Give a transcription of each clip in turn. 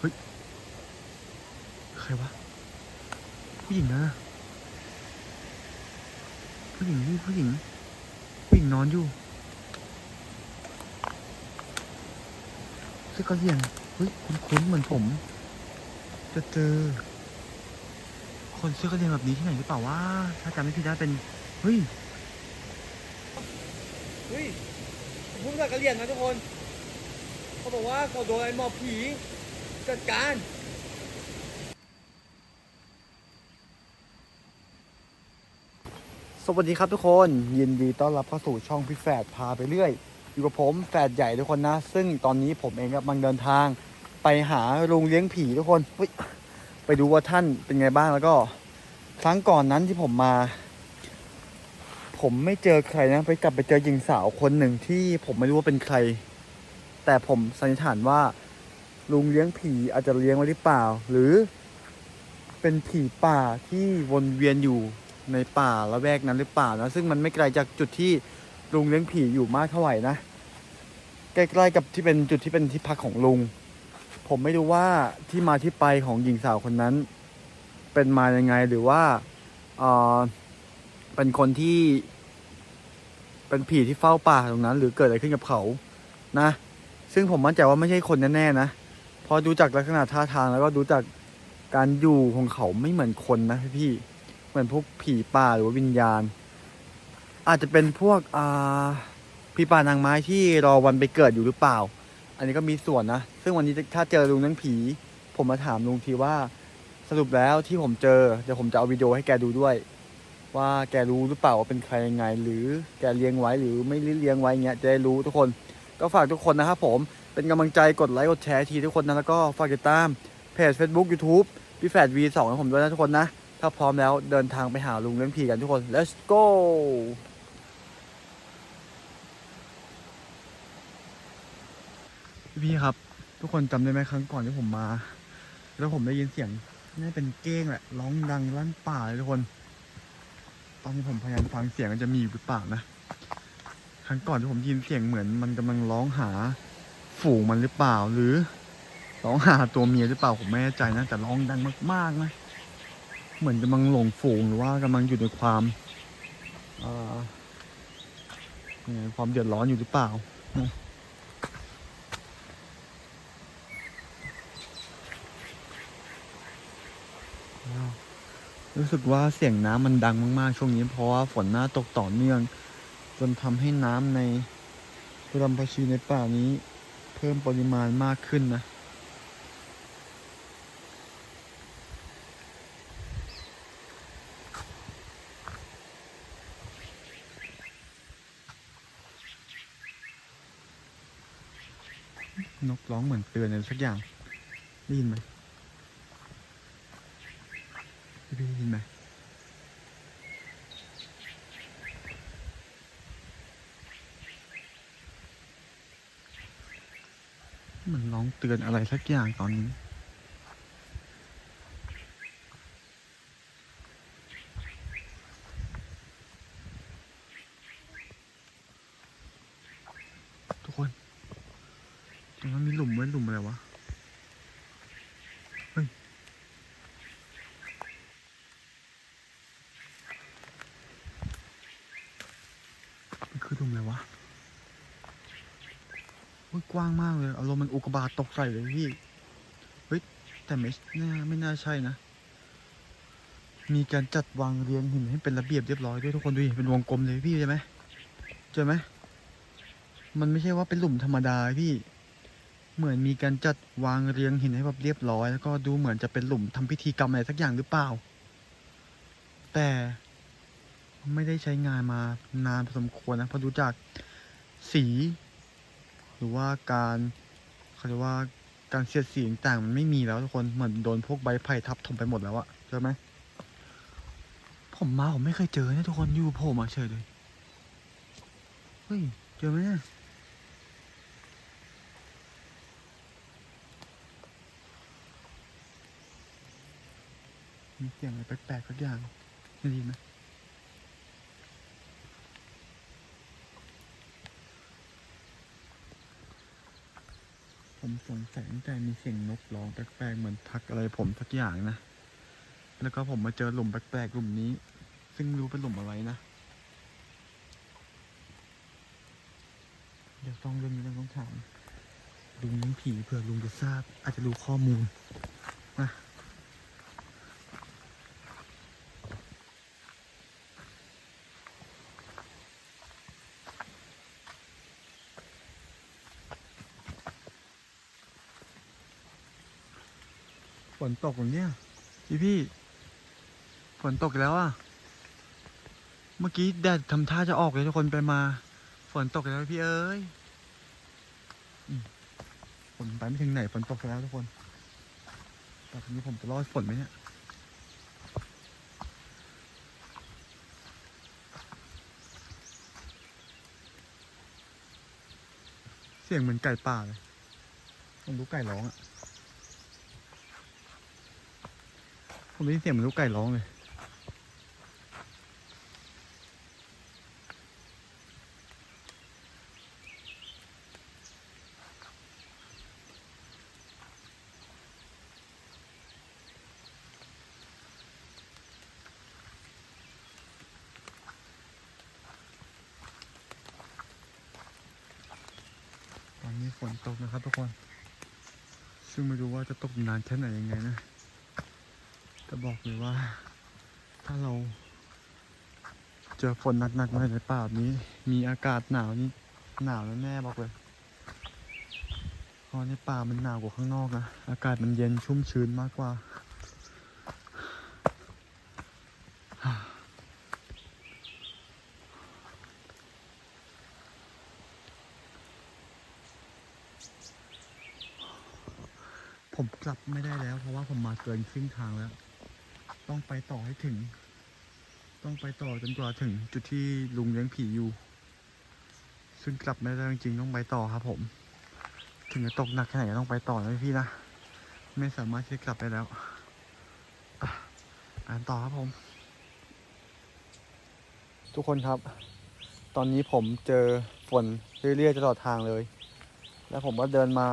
เฮ้ย ใครวะ ผู้หญิงนะ ผู้หญิงนี่ผู้หญิง ผู้หญิงนอนอยู่เสื้อกระเซียงเฮ้ย คุ้นๆเหมือนผม จะเจอ คนเสื้อกระเซียงแบบนี้ที่ไหนหรือเปล่าวะถ้าจำไม่ผิดได้เป็น เฮ้ย เฮ้ยผมพูดภาษากะเรียงนะทุกคน เขาบอกว่าเขาโดนไอ้หมอผี จัดการสวัสดีครับทุกคนยินดีต้อนรับเข้าสู่ช่องพี่แฝดพาไปเรื่อย อยู่กับผมแฝดใหญ่ทุกคนนะ ซึ่งตอนนี้ผมเองกำลังเดินทาง ไปหาโรงเลี้ยงผีทุกคนไปดูว่าท่านเป็นไงบ้างแล้วก็ ครั้งก่อนนั้นที่ผมมา ผมไม่เจอใครนะไปกลับไปเจอหญิงสาวคนหนึ่งที่ผมไม่รู้ว่าเป็นใคร แต่ผมสันนิษฐานว่า ลุงเลี้ยงผีอาจจะเลี้ยงไว้หรือเปล่า หรือ เป็นผีป่าที่วนเวียนอยู่ในป่าละแวกนั้นหรือเปล่านะซึ่งมันไม่ไกลจากจุดที่ลุงเลี้ยงผีอยู่มากเท่าไหร่นะใกล้ๆกับที่เป็นจุดที่เป็นที่พักของลุง ผมไม่รู้ว่าที่มาที่ไปของหญิงสาวคนนั้น เป็นมายังไงหรือว่าเออเป็นคนที่ เป็นผีที่เฝ้าป่าตรงนั้น หรือเกิดอะไรขึ้นกับเขานะ ซึ่งผมมั่นใจว่าไม่ใช่คนแน่ๆนะ ราะดูจากลักษณะท่าทางแล้วก็ดูจากการอยู่ของเขาไม่เหมือนคนนะพี่เหมือนพวกผีป่าหรือว่าวิญญาณ อาจจะเป็นพวกอ่าผีป่านางไม้ที่รอวันไปเกิดอยู่หรือเปล่า อันนี้ก็มีส่วนนะ ซึ่งวันนี้ถ้าเจอลุงนั้นผี ผมมาถามลุงทีว่าสรุปแล้วที่ผมเจอเดี๋ยวผมจะเอาวิดีโอให้แกดูด้วย ว่าแกรู้หรือเปล่าว่าเป็นใครยังไง หรือแกเลี้ยงไว้หรือไม่เลี้ยงไว้เงี้ยจะได้รู้ทุกคนก็ฝากทุกคนนะครับผม เป็นกำลังใจกดไลค์กดแชร์ทีทุกคนนะ แล้วก็ฝากติดตามเพจ Facebook YouTube พี่แฝด V2 ของผมด้วยนะทุกคนนะ ถ้าพร้อมแล้วเดินทางไปหาลุงเลี้ยงผีกันทุกคน let's go พี่ครับ ทุกคนจำได้ไหมครั้งก่อนที่ผมมา แล้วผมได้ยินเสียงน่าเป็นเก้งแหละร้องดังลั่นป่าเลยทุกคน ตอนนี้ผมพยายามฟังเสียงมันจะมีอยู่หรือเปล่านะ ครั้งก่อนที่ผมได้ยินเสียงเหมือนมันกำลังร้องหา ฝูงมันหรือเปล่า หรือร้องหาตัวเมียหรือเปล่าผมไม่แน่ใจนะแต่ร้องดังมากๆนะเหมือนกำลังหลงฝูงหรือว่ากำลังอยู่ในความเอ่ความเดือดร้อนอยู่หรือเปล่ารู้สึกว่าเสียงน้ำมันดังมากๆ ช่วงนี้เพราะว่าฝนหน้าตกต่อเนื่อง จนทำให้น้ำในลำพชีในป่านี้ พิ่มปริมาณมากขึ้นนะ นกร้องเหมือนเตือนอะไรสักอย่างได้ยินไหมพี่ได้ยินไหมเหมือนร้องเตือนอะไรสักอย่างตอนนี้ ทุกคนตรงนั้นมีหลุมไว้หลุมอะไรวะเฮ้ยมันคือหลุมอะไรวะ เฮ้ยกว้างมากเลยอารมณ์มันอุกกาบาตตกใส่เลยพี่เฮ้ยแต่ไม่น่าไม่น่าใช่นะ มีการจัดวางเรียงหินให้เป็นระเบียบเรียบร้อยด้วยทุกคนดูดิเป็นวงกลมเลยพี่ใช่ไหมเจอไหมมันไม่ใช่ว่าเป็นหลุมธรรมดาพี่เหมือนมีการจัดวางเรียงหินให้แบบเรียบร้อย แล้วก็ดูเหมือนจะเป็นหลุมทำพิธีกรรมอะไรสักอย่างหรือเปล่า แต่ไม่ได้ใช้งานมานานพอสมควรนะเพราะดูจากสี หรือว่าการเขาเรียกว่าการเสียดสีต่างๆมันไม่มีแล้วทุกคนเหมือนโดนพวกใบไผ่ทับถมไปหมดแล้วอะเจอไหมผมมาผมไม่เคยเจอเนี่ยทุกคนอยู่โผล่มาเฉยเลยเฮ้ยเจอไหมเนี่ยมีเสียงอะไรแปลกๆสักอย่างได้ยินไหม ผมสงสัยตั้งแต่มีเสียงนกร้องแปลกๆเหมือนทักอะไรผมสักอย่างนะ แล้วก็ผมมาเจอหลุมแปลกๆหลุมนี้ ซึ่งรู้เป็นหลุมอะไรนะ เดี๋ยวต้องเรื่องนี้ต้องถามลุงผีเผื่อลุงจะทราบ อาจจะรู้ข้อมูลนะ นตกเหรอเนี่ย พี่พี่ฝนตกแล้วอะ เมื่อกี้แดดทำท่าจะออกเลยทุกคนไปมา ฝนตกแล้วพี่เอ้ยฝนไปไม่ถึงไหนฝนตกแล้วทุกคนแต่ทีนี้ผมจะรอดฝนไหมเนี่ยเสียงเหมือนไก่ป่าเลยผมรู้ไก่ร้องอะ ผมได้ยินเสียงเหมือนลูกไก่ร้องเลย ตอนนี้ฝนตกนะครับทุกคน ซึ่งไม่รู้ว่าจะตกนานแค่ไหนยังไงนะ แต่บอกเลยว่า ถ้าเรา เจอฝนหนักๆมาในป่าแบบนี้ มีอากาศหนาวนี่หนาวแน่ๆบอกเลยเพราะในป่ามันหนาวกว่าข้างนอกนะอากาศมันเย็นชุ่มชื้นมากกว่าผมกลับไม่ได้แล้ว เพราะว่าผมมาเกินครึ่งทางแล้ว ต้องไปต่อให้ถึง ต้องไปต่อจนกว่าถึงจุดที่ลุงเลี้ยงผีอยู่ ซึ่งกลับไม่ได้จริงๆต้องไปต่อครับผม ถึงจะตกหนักแค่ไหนก็ต้องไปต่อนะพี่นะ ไม่สามารถที่จะกลับได้แล้วอะอ่านต่อครับผม ทุกคนครับ ตอนนี้ผมเจอฝนเรื่อยๆตลอดทางเลย แล้วผมก็เดินมา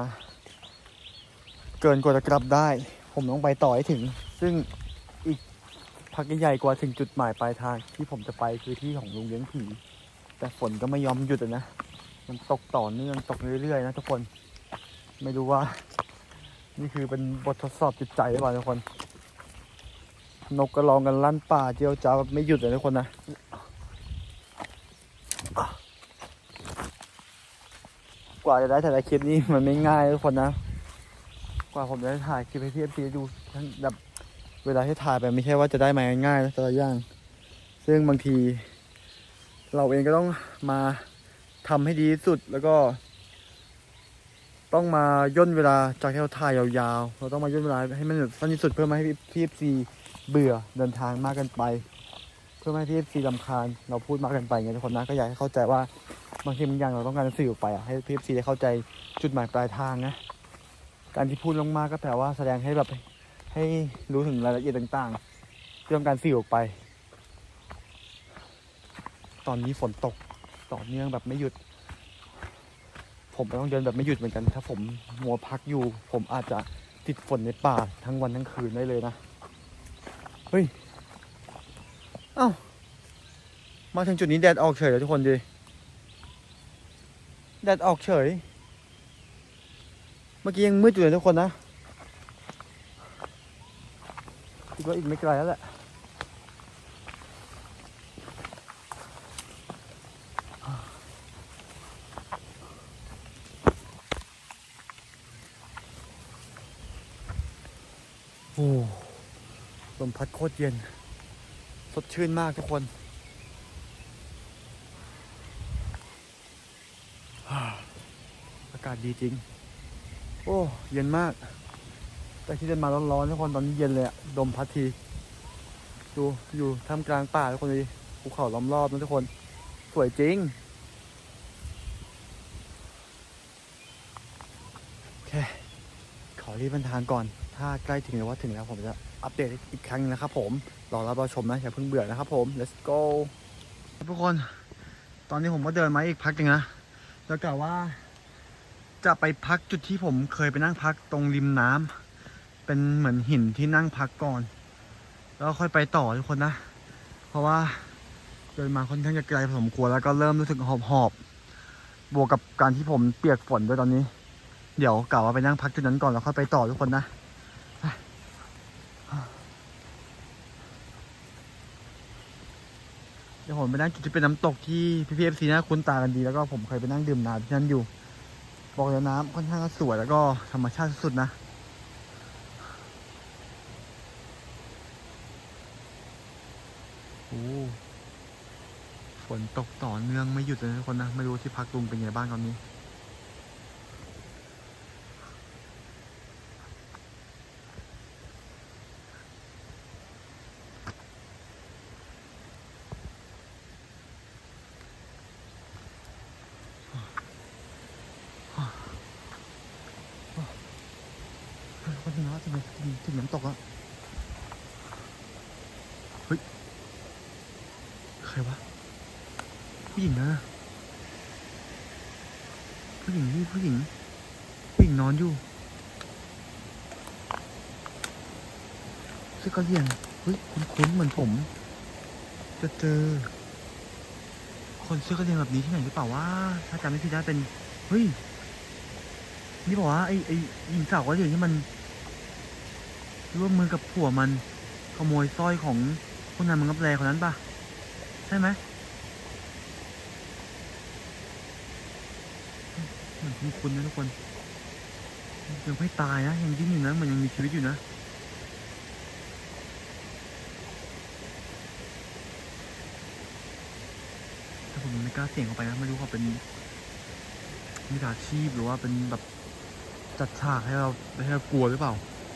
เกินกว่าจะกลับได้ ผมต้องไปต่อให้ถึง ซึ่ง อีกพักใหญ่ๆกว่าถึงจุดหมายปลายทางที่ผมจะไปคือที่ของลุงเลี้ยงผี แต่ฝนก็ไม่ยอมหยุดนะ มันตกต่อเนื่องตกเรื่อยๆนะทุกคน ไม่รู้ว่า นี่คือเป็นบททดสอบจิตใจหรือเปล่าทุกคน นกกระรองกันลั่นป่าเจียวจ้าไม่หยุดเลยทุกคนนะกว่าจะได้แต่ละคลิปนี้มันไม่ง่ายทุกคนนะ กว่าผมจะได้ถ่ายคลิปให้พี่เอฟซีดูทั้งแบบ เวลาที่ถ่ายไปไม่ใช่ว่าจะได้มาง่ายๆนะแต่ละอย่าง ซึ่งบางที เราเองก็ต้องมาทำให้ดีที่สุดแล้วก็ ต้องมาย่นเวลาจากที่เราถ่ายยาวๆ เราต้องมาย่นเวลาให้มันสั้นที่สุดเพื่อไม่ให้พีเอฟซีเบื่อเดินทางมากเกินไป เพื่อไม่ให้พีเอฟซีลำคาญเราพูดมากเกินไปไงทุกคนนะก็อยากให้เข้าใจว่าบางทีบางอย่างเราต้องการจะสื่อออกไปอะให้พีเอฟซีได้เข้าใจจุดหมายปลายทางนะการที่พูดลงมากก็แปลว่าแสดงให้แบบ ให้รู้ถึงรายละเอียดต่างๆที่ต้องการสื่อออกไป ตอนนี้ฝนตกต่อเนื่องแบบไม่หยุด ผมต้องเดินแบบไม่หยุดเหมือนกัน ถ้าผมมัวพักอยู่ ผมอาจจะติดฝนในป่าทั้งวันทั้งคืนได้เลยนะ เฮ้ยเอ้ามาถึงจุดนี้แดดออกเฉยเลยทุกคนดิแดดออกเฉย เมื่อกี้ยังมืดอยู่เลยทุกคนนะคิด ว่าอีกไม่ไกลแล้วแหละโอ้ลมพัดโคตรเย็น สดชื่นมากทุกคนอากาศดีจริง โอ้ เย็นมาก แต่ที่เดินมาร้อนๆทุกคนตอนนี้เย็นเลยอะลมพัดที ดูอยู่ท่ามกลางป่าทุกคนดูดิภูเขาล้อมรอบนะทุกคน สวยจริงโอเคขอรีบเดินทางก่อน ถ้าใกล้ถึงหรือว่าถึงแล้วผมจะอัปเดตอีกครั้งนะครับผมรอรับรอชมนะอย่าเพิ่งเบื่อนะครับผม let's go ทุกคน ตอนนี้ผมก็เดินมาอีกพักหนึ่งนะแล้วกะว่าจจะไปพักจุดที่ผมเคยไปนั่งพักตรงริมน้ำ เป็นเหมือนหินที่นั่งพักก่อน แล้วค่อยไปต่อทุกคนนะ เพราะว่าเดินมาค่อนข้างจะไกลพอสมควรแล้วก็เริ่มรู้สึกหอบหอบบวกกับการที่ผมเปียกฝนด้วยตอนนี้ เดี๋ยวกล่าวว่าไปนั่งพักจุดนั้นก่อนแล้วค่อยไปต่อทุกคนนะเดี๋ยวผมไปนั่งจุดที่เป็นน้ำตกที่พี่พีเอฟซีน่าคุ้นตากันดีแล้วก็ผมเคยไปนั่งดื่มน้ำที่นั่นอยู่ บอกเลยน้ำค่อนข้างจะสวยแล้วก็ธรรมชาติสุดๆนะ โอ้ฝนตกต่อเนื่องไม่หยุดเลยทุกคนนะ ไม่รู้ที่พักลุงเป็นไงบ้างตอนนี้ เฮ้ยคนที่น้าจะมาถึงน้ำตกแล้วเฮ้ย ใครวะ ผู้หญิงนะผู้หญิงนี่ผู้หญิง ผู้หญิงนอนอยู่ เสื้อกระเหี่ยงเฮ้ยคุ้นๆเหมือนผม จะเจอ คนเสื้อกระเหี่ยงแบบนี้ที่ไหนหรือเปล่าว่า ถ้าจำไม่ผิดได้เป็นเฮ้ยนี่บอกว่าไอ้ไอ้หญิงสาวกระเหี่ยงที่มันร่วมมือกับผัวมันขโมยสร้อยของผู้นำเมืองรับแลคนนั้นปะใช่ไหมเหมือนคุ้นๆนะทุกคนยังไม่ตายนะยังดิ้นอยู่นะมันยังมีชีวิตอยู่นะ ผมไม่กล้าเสี่ยงเข้าไปนะไม่รู้เขาเป็นมิจฉาชีพหรือว่าเป็นแบบจัดฉากให้เราให้เรากลัวหรือเปล่า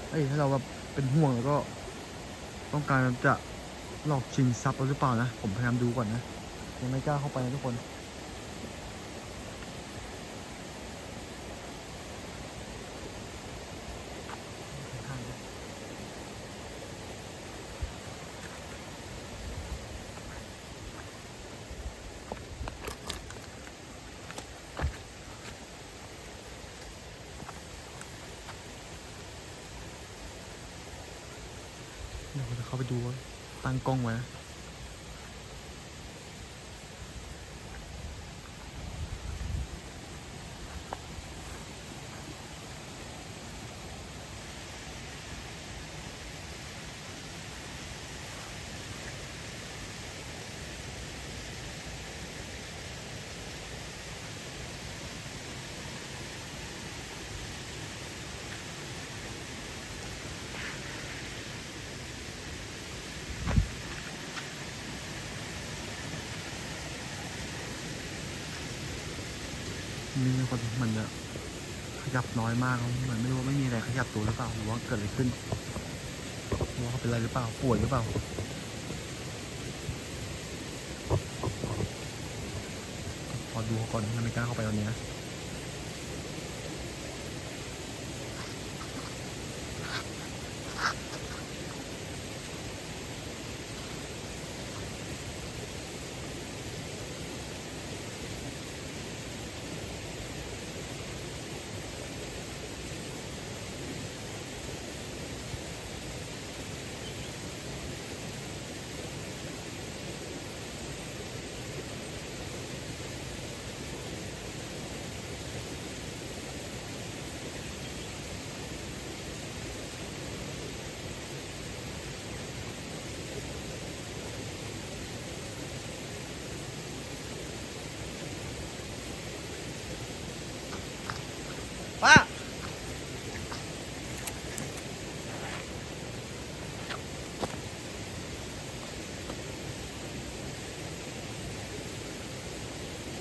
เอ้ยถ้าเราแบบเป็นห่วงแล้วก็ ต้องการจะหลอกชิงทรัพย์เราหรือเปล่านะ ผมพยายามดูก่อนนะ ยังไม่กล้าเข้าไปนะทุกคน เดี๋ยวจะเข้าไปดูตั้งกล้องไว้นะ นี่เป็นเนมันจะขยับน้อยมากเหมือนไม่รู้ว่าไม่มีอะไรขยับตัวหรือเปล่าหรือว่าเกิดอะไรขึ้นหรือว่าเขาเป็นอะไรหรือเปล่าป่วยหรือเปล่าขอดูก่อนยังไม่กล้าเข้าไปตอนนี้นะ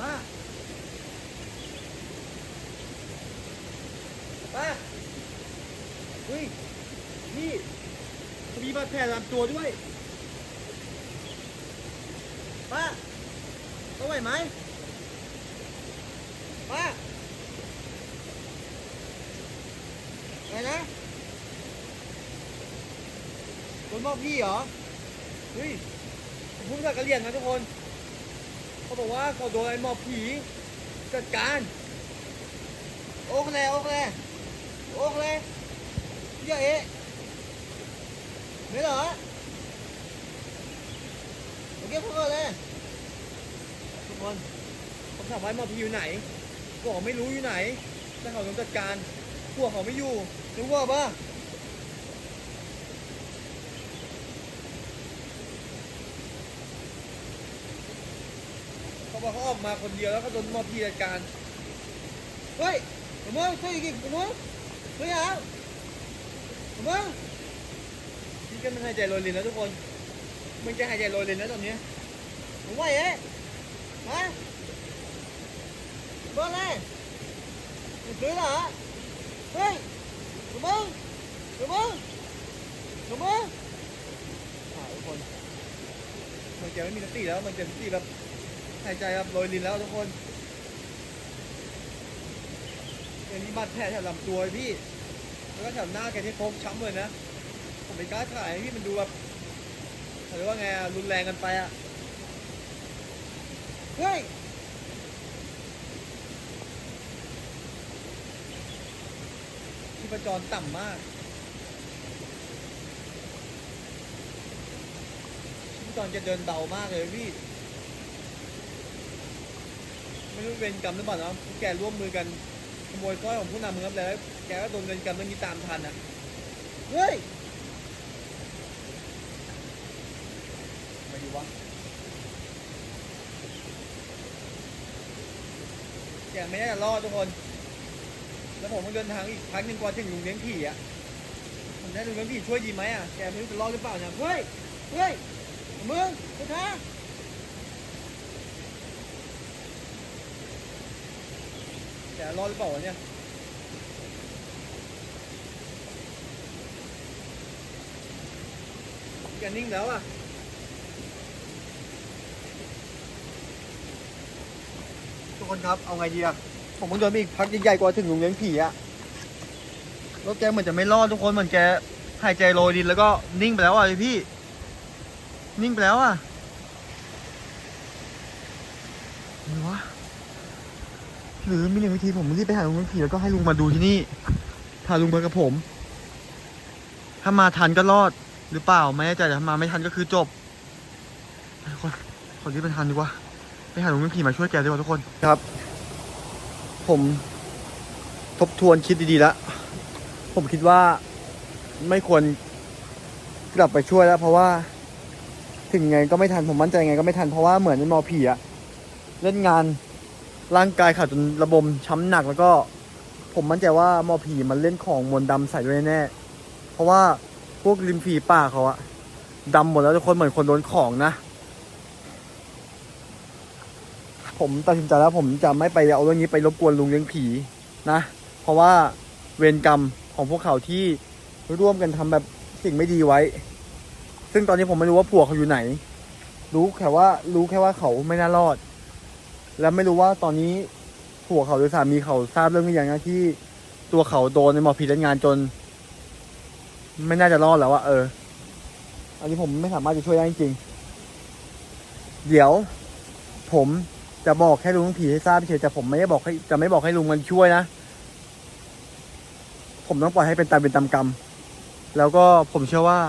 ป้าป้าเฮ้ย นี่มีบาดแผลตามตัวด้วย ป้าต้องไหวไหมป้าอะไรนะโดนบอกพี่เหรอ เฮ้ยผมพูดกับกะเหรี่ยงนะทุกคน เขาบอกว่าเขาโดนไอ้หมอผีจัดการ โอ้คะแนนโอ้คะแนนโอ้คะแนนเยอะเอ๊ะไม่เหรอโอเคพูดก่อนเลยทุกคนผมถามว่าหมอพีอยู่ไหนบอกไม่รู้อยู่ไหนแต่เขาต้องจัดการพวกเขาไม่อยู่รู้ว่าปะเขา บอกเขาออกมาคนเดียวแล้วเขาโดนมอพีจัดการเฮ้ยผมมึงช่วยอีกผมมึงช่วยอะผมมึงพี่ก็มันหายใจโรยรินแล้วทุกคนมันจะหายใจโรยรินแล้วตอนนี้ผมว่าเอ๊ะมาบ้าเลยมึงช่วยเหรอเฮ้ยผมมึงผมมึงผมมึงอ่าทุกคนมันจะไม่มีสติแล้วมันจะสติแบบ หายใจแบบโรยรินแล้วทุกคนเดี๋ยวนี้บาดแผลแถวลำตัวพี่ แล้วก็แถวหน้าแกที่ฟกช้ำเลยนะ ผมไม่กล้าถ่ายให้พี่มันดูแบบหรือว่าไงรุนแรงกันไปอะ เฮ้ยที่ประจรต่ำมากที่ประจรจะเดินเบามากเลยพี่ ไม่รู้เป็นกรรมหรือเปล่าเนาะแกร่วมมือกันขโมยสร้อยของผู้นำมึงครับแล้ว แกก็โดนเงินกรรมเรื่องนี้ตามทันอะเฮ้ยมาดีวะแกไม่ได้จะรอดทุกคน แล้วผมก็เดินทางอีกพักหนึ่งกว่าถึงลุงเลี้ยงผีอะผมได้ลุงเลี้ยงผีช่วยดีไหมอะแกไม่รู้จะรอดหรือเปล่าเนี่ยเฮ้ยเฮ้ยมึงไปทา แกรอดหรือเปล่าเนี่ยแกนิ่งแล้วอะทุกคนครับเอาไงดีอะผมเพิ่งเดินไปอีกพักใหญ่ๆกว่าถึงโรงเลี้ยงผีอะแล้วแกเหมือนจะไม่รอดทุกคนเหมือนแกหายใจโรยดินแล้วก็นิ่งไปแล้วอะพี่ นิ่งไปแล้วอะหรือวะ หรือมีหนึ่งวิธีผมรีบไปหาลุงเลี้ยงผีแล้วก็ให้ลุงมาดูที่นี่พาลุงมากับผม ถ้ามาทันก็รอดหรือเปล่าไม่แน่ใจแต่ถ้ามาไม่ทันก็คือจบทุกคนขอรีบไปทันดีกว่าไปหาลุงเลี้ยงผีมาช่วยแกดีกว่าทุกคนครับ ผมทบทวนคิดดีๆแล้วผมคิดว่าไม่ควรกลับไปช่วยแล้ว เพราะว่า ถึงไงก็ไม่ทันผมมั่นใจไงก็ไม่ทันเพราะว่าเหมือนในมอผีอะเล่นงาน ร่างกายขาดจนระบมช้ำหนักแล้วก็ ผมมั่นใจว่ามอผีมันเล่นของมนต์ดำใส่ด้วยแน่ เพราะว่าพวกริมฝีปากเขาอะดำหมดแล้วทุกคนเหมือนคนโดนของนะ ผมตัดสินใจแล้วผมจะไม่ไปเอาเรื่องนี้ไปรบกวนลุงเลี้ยงผีนะ เพราะว่าเวรกรรมของพวกเขาที่ร่วมกันทำแบบสิ่งไม่ดีไว้ ซึ่งตอนนี้ผมไม่รู้ว่าผัวเขาอยู่ไหน รู้แค่ว่ารู้แค่ว่าเขาไม่น่ารอด และไม่รู้ว่าตอนนี้ผัวเขาหรือสามีเขาทราบเรื่องหรือยังนะที่ตัวเขาโดนในหมอผีเล่นงานจน ไม่น่าจะรอดแล้วอะเออ อันนี้ผมไม่สามารถจะช่วยได้จริงๆเดี๋ยว ผมจะบอกแค่ลุงผีให้ทราบเฉยแต่ผมไม่ได้บอกให้จะไม่บอกให้ลุงมันช่วยนะผมต้องปล่อยให้เป็นตามเป็นตามกรรม แล้วก็ผมเชื่อว่า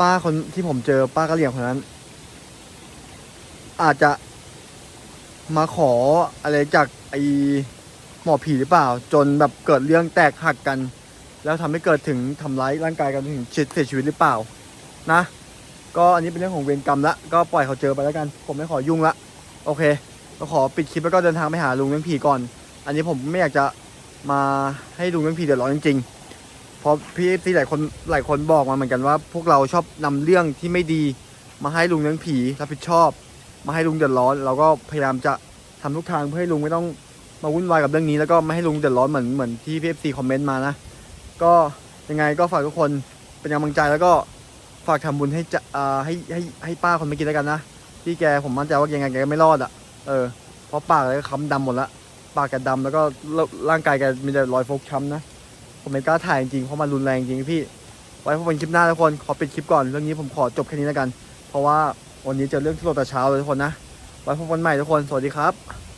ป้าคนที่ผมเจอป้ากะเหลี่ยงคนนั้น อาจจะมาขออะไรจากไอหมอผีหรือเปล่า จนแบบเกิดเรื่องแตกหักกัน แล้วทำให้เกิดถึงทำร้ายร่างกายกันถึงเสียชีวิตหรือเปล่า นะ ก็อันนี้เป็นเรื่องของเวรกรรมละก็ปล่อยเขาเจอไปแล้วกัน ผมไม่ขอยุ่งละโอเคก็ขอปิดคลิปแล้วก็เดินทางไปหาลุงเลี้ยงผีก่อน อันนี้ผมไม่อยากจะมาให้ลุงเลี้ยงผีเดือดร้อนจริงๆเพราะพี่ที่หลายคนหลายคนบอกมาเหมือนกันว่า พวกเราชอบนำเรื่องที่ไม่ดีมาให้ลุงเลี้ยงผีรับผิดชอบ มาให้ลุงเดือดร้อน เราก็พยายามจะทำทุกทางเพื่อให้ลุงไม่ต้องมาวุ่นวายกับเรื่องนี้ แล้วก็ไม่ให้ลุงเดือดร้อนเหมือนเหมือนที่พีเอฟซีคอมเมนต์มานะ ก็ยังไงก็ฝากทุกคนเป็นกำลังใจแล้วก็ฝากทำบุญให้จะอ่าให้ให้ให้ป้าคนเมื่อกี้แล้วกันนะที่แกผมมั่นใจว่ายังไงแกก็ไม่รอดอะเออเพราะปากแกก็ค้ำดำหมดละปากแกดำแล้วก็ร่างกายแกมีแต่รอยฟกช้ำนะผมไม่กล้าถ่ายจริงๆเพราะมันรุนแรงจริงพี่ ไว้พบกันคลิปหน้าทุกคนขอปิดคลิปก่อนเรื่องนี้ผมขอจบแค่นี้แล้วกัน เพราะว่า วันนี้เจอเรื่องที่โลแต่เช้าเลยทุกคนนะไว้พบกันใหม่ทุกคน สวัสดีครับ